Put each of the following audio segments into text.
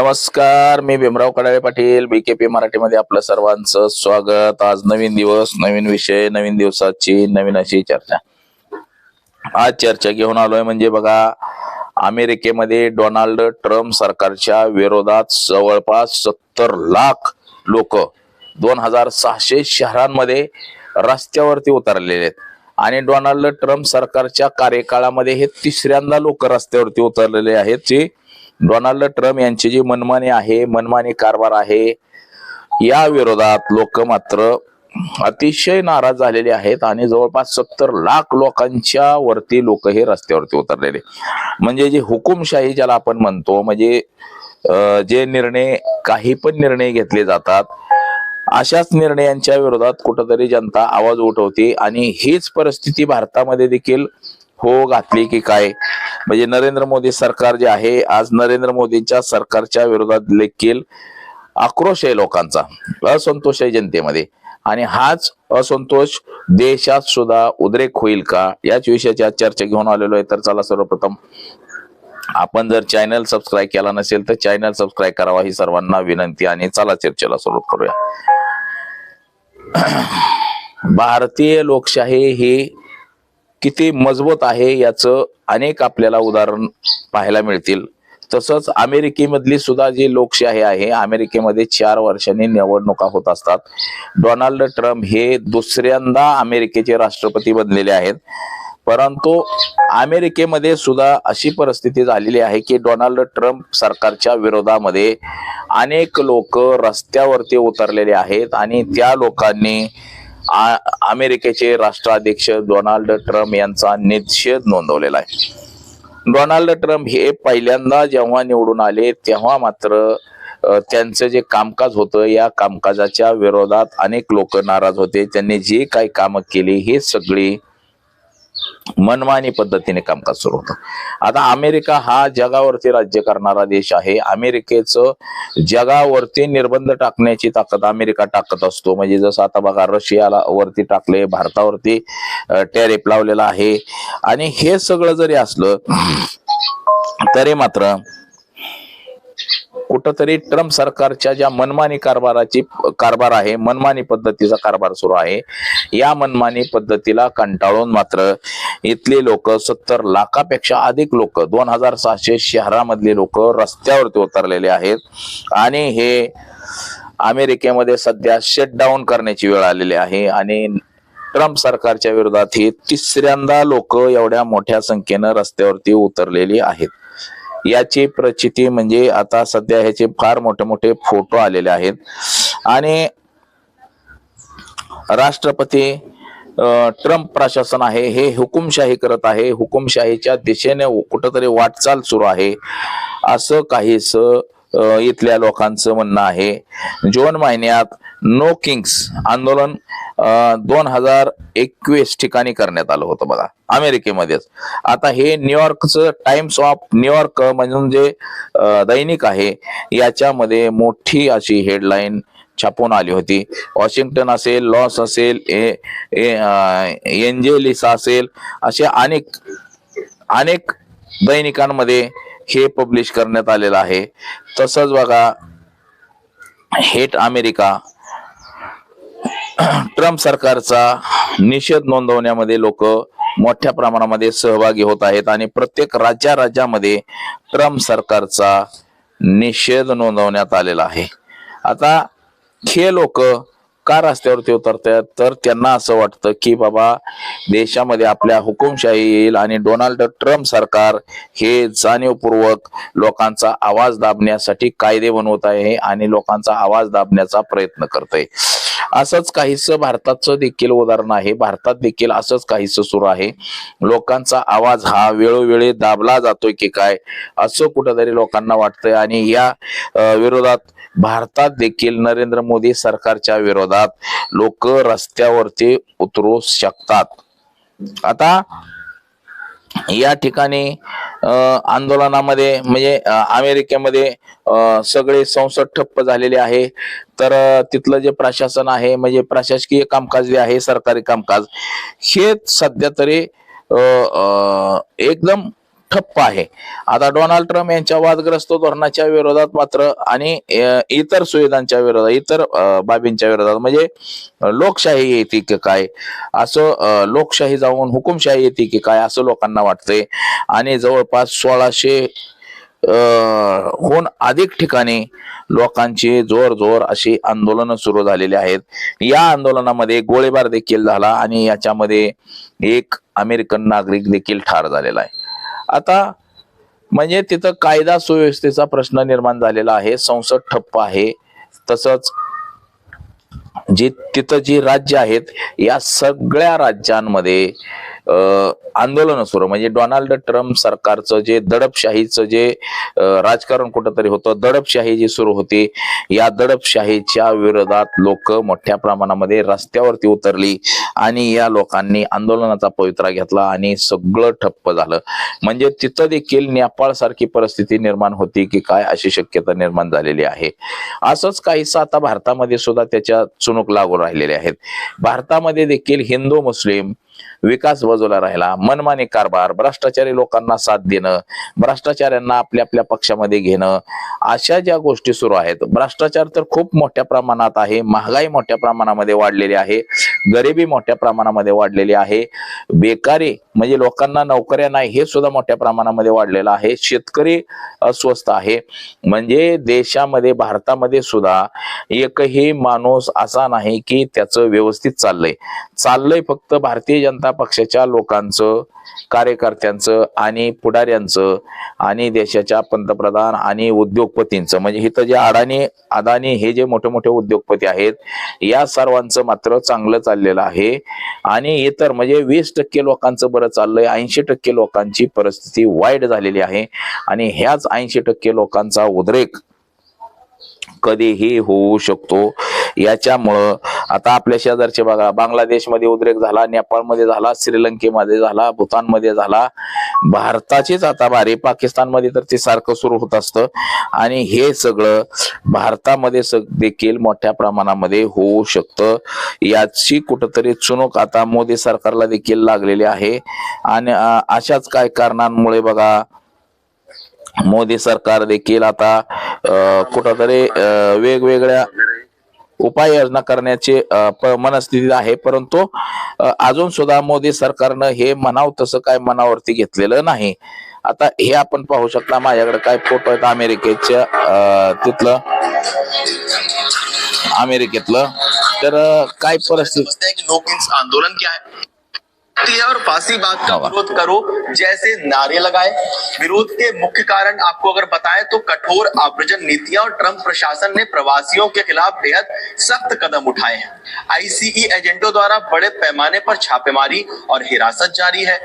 नमस्कार मी भीमराव कडाळे पाटील बीकेपी मराठीमध्ये आपलं सर्वांचं स्वागत. आज नवीन दिवस नवीन विषय नवीन दिवसाची नवीन अशी चर्चा. आज चर्चा घेऊन आलोय म्हणजे बघा अमेरिकेमध्ये डोनाल्ड ट्रम्प सरकारच्या विरोधात जवळपास सत्तर लाख लोक दोन हजार सहाशे शहरांमध्ये रस्त्यावरती उतरलेले आहेत. आणि डोनाल्ड ट्रम्प सरकारच्या कार्यकाळामध्ये हे तिसऱ्यांदा लोक रस्त्यावरती उतरलेले आहेत जे डोनाल्ड ट्रम्प यांची जी मनमानी आहे मनमानी कारभार आहे या विरोधात लोक मात्र अतिशय नाराज झालेले आहेत आणि जवळपास सत्तर लाख लोकांच्या वरती लोक हे रस्त्यावरती उतरलेले म्हणजे जे हुकुमशाही ज्याला आपण म्हणतो म्हणजे जे निर्णय काही पण निर्णय घेतले जातात अशाच निर्णयांच्या विरोधात कुठंतरी जनता आवाज उठवते आणि हीच परिस्थिती भारतामध्ये देखील हो घातली की काय? म्हणजे नरेंद्र मोदी सरकार जे आहे आज नरेंद्र मोदींच्या सरकारच्या विरोधात देखील आक्रोश आहे लोकांचा असंतोष आहे जनतेमध्ये. आणि हाच असंतोष देशात सुद्धा उद्रेक होईल का? याच विषयाची आज चर्चा घेऊन आलेलो आहे. तर चला सर्वप्रथम आपण जर चॅनल सबस्क्राईब केला नसेल तर चॅनल सबस्क्राईब करावा ही सर्वांना विनंती आणि चला चर्चेला सुरुवात करूया. भारतीय लोकशाही ही किती मजबूत आहे याचं अनेक आपल्याला उदाहरण पाहायला मिळतील. तसंच अमेरिकेमधली सुद्धा जी लोकशाही आहे अमेरिकेमध्ये चार वर्षांनी निवडणुका होत असतात. डोनाल्ड ट्रम्प हे दुसऱ्यांदा अमेरिकेचे राष्ट्रपती बनलेले आहेत. परंतु अमेरिकेमध्ये सुद्धा अशी परिस्थिती झालेली आहे की डोनाल्ड ट्रम्प सरकारच्या विरोधामध्ये अनेक लोक रस्त्यावरती उतरलेले आहेत आणि त्या लोकांनी अमेरिकेचे राष्ट्राध्यक्ष डोनाल्ड ट्रम्प यांचा निषेध नोंदवलेला आहे. डोनाल्ड ट्रम्प हे पहिल्यांदा जेव्हा निवडून आले तेव्हा मात्र त्यांचं जे कामकाज होतं या कामकाजाच्या विरोधात अनेक लोक नाराज होते. त्यांनी जे काही कामं केली हे सगळी मनमानी पद्धतीने कामकाज सुरू होतं. आता अमेरिका हा जगावरती राज्य करणारा देश आहे. अमेरिकेचं जगावरती निर्बंध टाकण्याची ताकद अमेरिका टाकत असतो. म्हणजे जसं आता बघा रशियाला वरती टाकले भारतावरती टॅरिफ लावलेला आहे. आणि हे सगळं जरी असलं तरी मात्र कुठंतरी ट्रम्प सरकारच्या ज्या मनमानी कारभाराची कारभार आहे मनमानी पद्धतीचा कारभार सुरू आहे या मनमानी पद्धतीला कंटाळून मात्र इथले लोक सत्तर लाखापेक्षा अधिक लोक दोन हजार सहाशे शहरामधले लोक रस्त्यावरती उतरलेले आहेत. आणि हे अमेरिकेमध्ये सध्या शटडाऊन करण्याची वेळ आलेली आहे. आणि ट्रम्प सरकारच्या विरोधात ही तिसऱ्यांदा लोक एवढ्या मोठ्या संख्येनं रस्त्यावरती उतरलेली आहेत. याची प्रचिती म्हणजे आता सध्या ह्याचे फार मोठे मोठे फोटो आलेले आहेत. आणि राष्ट्रपती ट्रम्प प्रशासन आहे हे हुकुमशाही करत आहे. हुकुमशाहीच्या दिशेने कुठंतरी वाटचाल सुरू आहे. असं काहीस इथल्या लोकांचं म्हणणं आहे. जून महिन्यात नो किंग्स आंदोलन दोन हजार एकवीस ठिकाणी करण्यात आलं होतं बघा अमेरिकेमध्येच. आता हे न्यूयॉर्कचं टाइम्स ऑफ न्यूयॉर्क म्हणून जे दैनिक आहे याच्यामध्ये मोठी अशी हेडलाईन छापून आली होती. वॉशिंग्टन असेल लॉस असेल ए- ए- असेल असे अनेक अनेक दैनिकांमध्ये हे पब्लिश करण्यात आलेलं आहे. तसंच बघा हेट अमेरिका ट्रम्प सरकारचा निषेध नोंदवण्यामध्ये लोक मोठ्या प्रमाणामध्ये सहभागी होत आहेत आणि प्रत्येक राज्या राज्यामध्ये ट्रम्प सरकारचा निषेध नोंदवण्यात आलेला आहे. आता हे लोक का रस्त्यावरती उतरतात तर त्यांना असं वाटतं की बाबा देशामध्ये आपल्या हुकुमशाही येईल आणि डोनाल्ड ट्रम्प सरकार हे जाणीवपूर्वक लोकांचा आवाज दाबण्यासाठी कायदे बनवत आहे आणि लोकांचा आवाज दाबण्याचा प्रयत्न करत आहे असंच काहीस भारताचं देखील उदाहरण आहे. भारतात देखील असंच काहीस सुरू आहे. लोकांचा आवाज हा वेळोवेळी दाबला जातोय की काय असं कुठंतरी लोकांना वाटतंय. आणि या विरोधात भारतात देखील नरेंद्र मोदी सरकारच्या विरोधात लोक रस्त्यावरती उतरू शकतात. आता या ठिकाणी आंदोलनामध्ये म्हणजे अमेरिकेमध्ये सगळे संसद ठप्प झालेले आहे. तर तिथलं जे प्रशासन आहे म्हणजे प्रशासकीय कामकाज जे आहे सरकारी कामकाज हे सध्या तरी एकदम ठप्प आहे. आता डोनाल्ड ट्रम्प यांच्या वादग्रस्त धोरणाच्या विरोधात मात्र आणि इतर सुविधांच्या विरोधात इतर बाबींच्या विरोधात म्हणजे लोकशाही येते की काय? असं लोकशाही जाऊन हुकुमशाही येते की काय? असं लोकांना वाटतंय आणि जवळपास सोळाशे होऊन अधिक ठिकाणी लोकांची जोर जोर अशी आंदोलनं सुरू झालेली आहेत. या आंदोलनामध्ये गोळीबार देखील झाला आणि याच्यामध्ये एक अमेरिकन नागरिक देखील ठार झालेला आहे. आता म्हणजे तिथं कायदा सुव्यवस्थेचा प्रश्न निर्माण झालेला आहे. संसद ठप्प आहे. तसंच जी तिथं जी राज्य आहेत या सगळ्या राज्यांमध्ये आंदोलन सुरू म्हणजे डोनाल्ड ट्रम्प सरकारचं जे दडपशाहीचं जे राजकारण कुठंतरी होतं दडपशाही जी सुरू होती या दडपशाहीच्या विरोधात लोक मोठ्या प्रमाणामध्ये रस्त्यावरती उतरली आणि या लोकांनी आंदोलनाचा पवित्रा घेतला आणि सगळं ठप्प झालं. म्हणजे तिथं देखील नेपाळ सारखी परिस्थिती निर्माण होती की काय अशी शक्यता निर्माण झालेली आहे. असंच काहीसं आता भारतामध्ये सुद्धा त्याच्या चुणूक लागू राहिलेले आहेत. भारतामध्ये देखील हिंदू मुस्लिम विकास बाजूला राहिला मनमानी कारभार भ्रष्टाचारी लोकांना साथ देणं भ्रष्टाचाऱ्यांना आपल्या आपल्या पक्षामध्ये घेणं अशा ज्या गोष्टी सुरू आहेत भ्रष्टाचार तर खूप मोठ्या प्रमाणात आहे महागाई मोठ्या प्रमाणामध्ये वाढलेली आहे. गरिबी मोठ्या प्रमाणामध्ये वाढलेली आहे. बेकारी म्हणजे लोकांना नोकऱ्या नाही हे सुद्धा मोठ्या प्रमाणामध्ये वाढलेलं आहे. शेतकरी अस्वस्थ आहे. म्हणजे देशामध्ये भारतामध्ये सुद्धा एकही माणूस असा नाही की त्याचं व्यवस्थित चाललंय. चाललंय फक्त भारतीय जनता पक्षाच्या लोकांचं कार्यकर्त्यांचं आणि पुढाऱ्यांचं आणि देशाच्या पंतप्रधान आणि उद्योगपतींचं. म्हणजे इथं जे अडाणी अदानी हे जे मोठे मोठे उद्योगपती आहेत या सर्वांचं मात्र चांगलं चाललेला आहे. आणि इतर म्हणजे वीस टक्के लोकांचं बरं चाललंय. ऐंशी टक्के लोकांची परिस्थिती वाईट झालेली आहे. आणि ह्याच ऐंशी टक्के लोकांचा उद्रेक कधीही होऊ शकतो. याच्यामुळं आता आपल्या शेजारचे बघा बांगलादेशमध्ये उद्रेक झाला नेपाळमध्ये झाला श्रीलंकेमध्ये झाला भूतानमध्ये झाला. भारताचीच आता बारी पाकिस्तानमध्ये तर ते सारखं सुरू होत असतं. आणि हे सगळं भारतामध्ये देखील मोठ्या प्रमाणामध्ये होऊ शकतं. याची कुठंतरी चुणूक आता मोदी सरकारला देखील लागलेली आहे. आणि अशाच काय कारणांमुळे बघा मोदी सरकार देखील आता कुठंतरी वेगवेगळ्या उपाययोजना करण्याचे मनस्थिती आहे. परंतु अजून सुद्धा मोदी सरकारनं हे म्हणाव तसं काय मनावरती घेतलेलं नाही. आता हे आपण पाहू शकता माझ्याकडे काय फोटो आहेत अमेरिकेच्या तिथलं. अमेरिकेतलं. तर काय परिस्थिती आंदोलन काय है है और फांसी बात का। विरोध करो जैसे नारे लगाए। विरोध के मुख्य कारण आपको अगर बताएँ तो कठोर आव्रजन नीतियाँ और ट्रंप प्रशासन ने प्रवासियों के खिलाफ बेहद सख्त कदम उठाए हैं। आईसीई एजेंटों द्वारा बड़े पैमाने पर छापेमारी और हिरासत जारी है।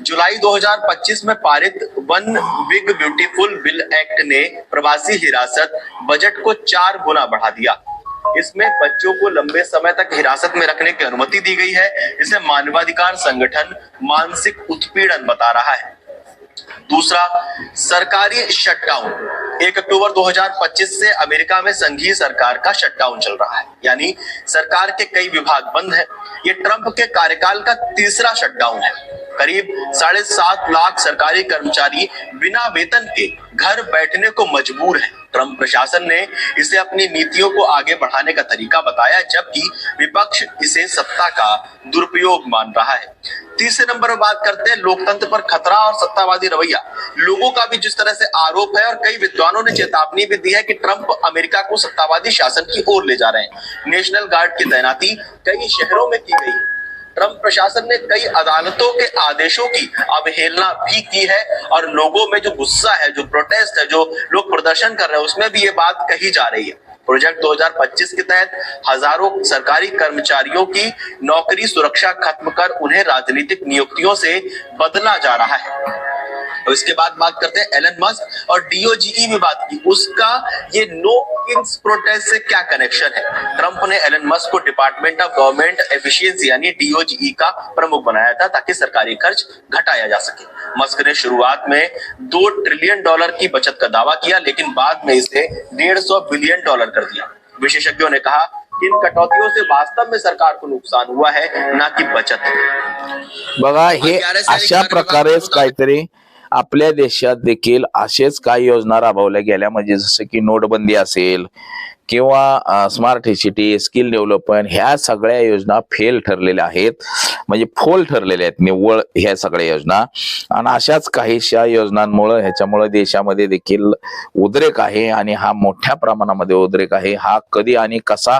जुलाई 2025 में पारित one big beautiful bill act ने प्रवासी हिरासत बजट को चार गुना बढ़ा दिया। इसमें बच्चों को लंबे समय तक हिरासत में रखने की अनुमति दी गई है इसे मानवाधिकार संगठन मानसिक उत्पीड़न बता रहा है। दूसरा, सरकारी शटडाउन एक अक्टूबर 2025 से अमेरिका में संघीय सरकार का शटडाउन चल रहा है, यानी सरकार के कई विभाग बंद हैं। ये ट्रंप के कार्यकाल का तीसरा शटडाउन है। करीब साढ़े सात लाख सरकारी कर्मचारी बिना वेतन के घर बैठने को मजबूर है। ट्रंप प्रशासन ने इसे अपनी नीतियों को आगे बढ़ाने का तरीका बताया, जबकि विपक्ष इसे सत्ता का दुरुपयोग मान रहा है। तीसरे नंबर पर बात करते हैं, लोकतंत्र पर खतरा और सत्तावादी रवैया। लोगों का भी जिस तरह से आरोप है और कई विद्वानों ने चेतावनी भी दी है कि ट्रंप अमेरिका को सत्तावादी शासन की ओर ले जा रहे हैं। नेशनल गार्ड की तैनाती कई शहरों में की गई ट्रंप प्रशासन ने कई अदालतों के आदेशों की अवहेलना भी की है और लोगों में जो गुस्सा है, जो प्रोटेस्ट है, जो लोग प्रदर्शन कर रहे हैं, उसमें भी ये बात कही जा रही है। प्रोजेक्ट 2025 के तहत हज़ारों सरकारी कर्मचारियों की नौकरी सुरक्षा खत्म कर उन्हें राजनीतिक नियुक्तियों से बदला जा रहा है। और इसके बाद बात करते हैं एलन मस्क और डीओजीई में बात की। उसका ये नो किंग्स प्रोटेस्ट से क्या कनेक्शन है? ट्रंप ने एलन मस्क को डिपार्टमेंट ऑफ़ गवर्नमेंट एफिशिएंसी यानी डीओजीई का प्रमुख बनाया था ताकि सरकारी खर्च घटाया जा सके। मस्क ने शुरुआत में दो ट्रिलियन डॉलर की बचत का दावा किया लेकिन बाद में इसे डेढ़ सौ बिलियन डॉलर कर दिया। विशेषज्ञों ने कहा इन कटौतियों से वास्तव में सरकार को नुकसान हुआ है ना कि बचत। बघा हे अशा प्रकारेच काहीतरी आपल्या देशात देखील असेच काही योजना राबवल्या गेल्या. म्हणजे जसं की नोटबंदी असेल किंवा स्मार्ट सिटी स्किल डेव्हलपमेंट ह्या सगळ्या योजना फेल ठरलेल्या आहेत. म्हणजे फोल ठरलेल्या आहेत. निव्वळ ह्या सगळ्या योजना. आणि अशाच काहीशा योजनांमुळे ह्याच्यामुळे देशामध्ये देखील उद्रेक आहे आणि हा मोठ्या प्रमाणामध्ये उद्रेक आहे. हा कधी आणि कसा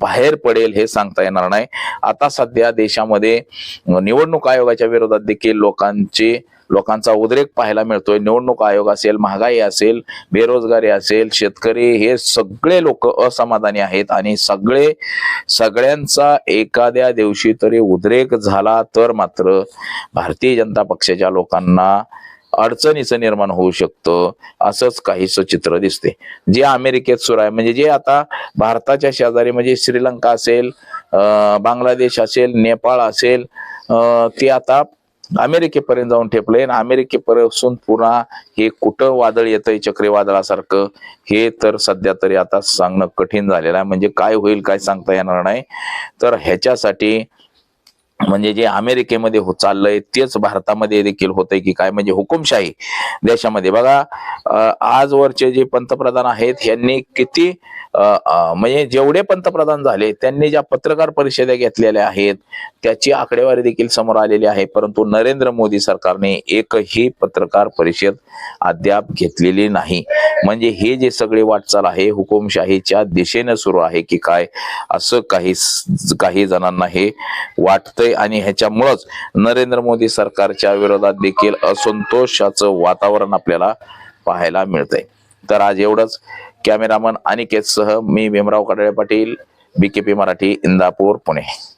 बाहेर पडेल हे सांगता येणार नाही. आता सध्या देशामध्ये निवडणूक आयोगाच्या विरोधात देखील लोकांची लोकांचा उद्रेक पाहायला मिळतोय. निवडणूक आयोग असेल महागाई असेल बेरोजगारी असेल शेतकरी हे सगळे लोक असमाधानी आहेत आणि सगळे सगळ्यांचा एखाद्या दिवशी तरी उद्रेक झाला तर मात्र भारतीय जनता पक्षाच्या लोकांना अडचणीचं निर्माण होऊ शकतं असंच काहीच चित्र दिसते. जे अमेरिकेत सुरू आहे म्हणजे जे आता भारताच्या शेजारी म्हणजे श्रीलंका असेल बांगलादेश असेल नेपाळ असेल ते आता अमेरिकेपर्यंत जाऊन ठेपले आणि अमेरिकेपासून पुन्हा हे कुठं वादळ येतंय चक्रीवादळासारखं हे तर सध्या तरी आता सांगणं कठीण झालेलं आहे. म्हणजे काय होईल काय सांगता येणार नाही. तर ह्याच्यासाठी म्हणजे जे अमेरिकेमध्ये हो चाललंय तेच भारतामध्ये देखील होतंय की काय? म्हणजे हुकुमशाही देशामध्ये. बघा आजवरचे जे पंतप्रधान आहेत यांनी किती म्हणजे जेवढे पंतप्रधान झाले त्यांनी ज्या पत्रकार परिषदा घेतलेल्या आहेत त्याची आकडेवारी देखील समोर आलेली आहे. परंतु नरेंद्र मोदी सरकारने एकही पत्रकार परिषद अद्याप घेतलेली नाही. म्हणजे हे जे सगळे वाटचाल आहे हुकुमशाहीच्या दिशेनं सुरू आहे की काय असं काही काही जणांना हे वाटतंय. आणि ह्याच्यामुळंच नरेंद्र मोदी सरकारच्या विरोधात देखील असंतोषाचं वातावरण आपल्याला पाहायला मिळतंय. तर आज एवढंच. कॅमेरामन अनिकेतसह मी भीमराव कडळे पाटील बीकेपी मराठी इंदापूर पुणे.